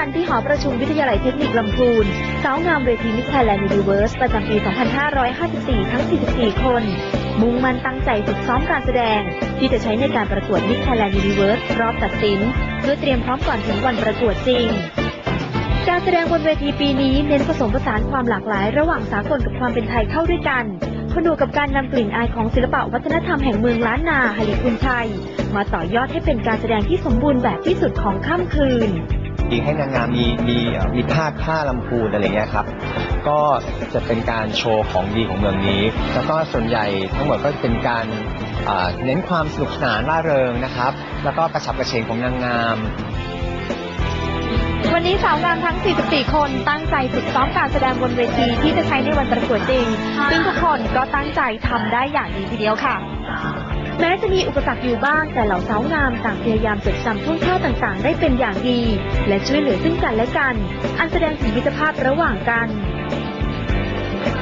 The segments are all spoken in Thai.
วันที่หอประชุมวิทยาลัยเทคนิคลำพูนสาวงามเวทีมิสไทยแลนด์ยูนิเวิร์สประจำปี 2554 ทั้ง 44 คน มุ่งมั่นตั้งใจฝึกซ้อมการแสดง ที่จะใช้ในการประกวดมิสไทยแลนด์ยูนิเวิร์สรอบตัดสินเพื่อเตรียมพร้อมก่อนถึงวันประกวดจริงการแสดงบนเวทีปีนี้เน้นผสมผสานความหลากหลาย ระหว่างสากลกับความเป็นไทยเข้าด้วยกันผนวกกับการนำกลิ่นอายของศิลปะวัฒนธรรมแห่งเมืองล้านนาฮาริคุณชัย มาต่อยอดให้เป็นการแสดงที่สมบูรณ์แบบที่สุดของค่ำคืน อีกให้นางงามมีมีมีภาผ้าลำพูนอะไรเงี้ยครับ ก็จะเป็นการโชว์ของดีของเมืองนี้ แล้วก็ส่วนใหญ่ทั้งหมดก็เป็นการเน้นความสนุกสนานร่าเริงนะครับ แล้วก็กระฉับกระเฉงของนางงามวันนี้สาวงามทั้ง 44 คนตั้งใจฝึกซ้อมการแสดงบนเวทีที่จะใช้ในวันประกวดจริง ซึ่งทุกคนก็ตั้งใจทำได้อย่างดีทีเดียวค่ะ จะมีอุปสรรคอยู่บ้าง แต่เหล่าสาวงามต่างพยายามจดจำท่วงท่าต่างๆ ได้เป็นอย่างดี และช่วยเหลือซึ่งกันและกัน อันแสดงถึงมิตรภาพระหว่างกัน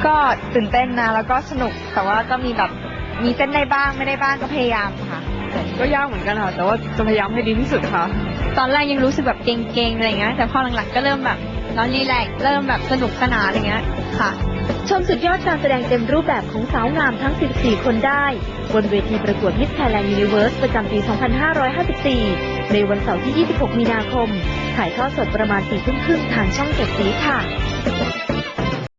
ก็ตื่นเต้นนะแล้วก็สนุกแต่ว่าก็มีแบบมีเต้นได้บ้างไม่ได้บ้างก็พยายามค่ะ ก็ยากเหมือนกันค่ะแต่ว่าจะพยายามให้ดีที่สุดค่ะ ตอนแรกยังรู้สึกแบบเก่งๆอะไรเงี้ยแต่พอหลังๆก็เริ่มแบบ นอนรีแลกซ์เริ่มแบบสนุกสนานอะไรเงี้ยค่ะ ชมสุดยอดการแสดงเต็มรูปแบบของสาวงามทั้ง 14 คนได้ บนเวทีประกวด Miss Thailand Universe ประจำปี 2554 ในวันเสาร์ที่ 26 มีนาคม ถ่ายทอดสดประมาณ4ทุ่มครึ่งทางช่องเจ็ดสีค่ะ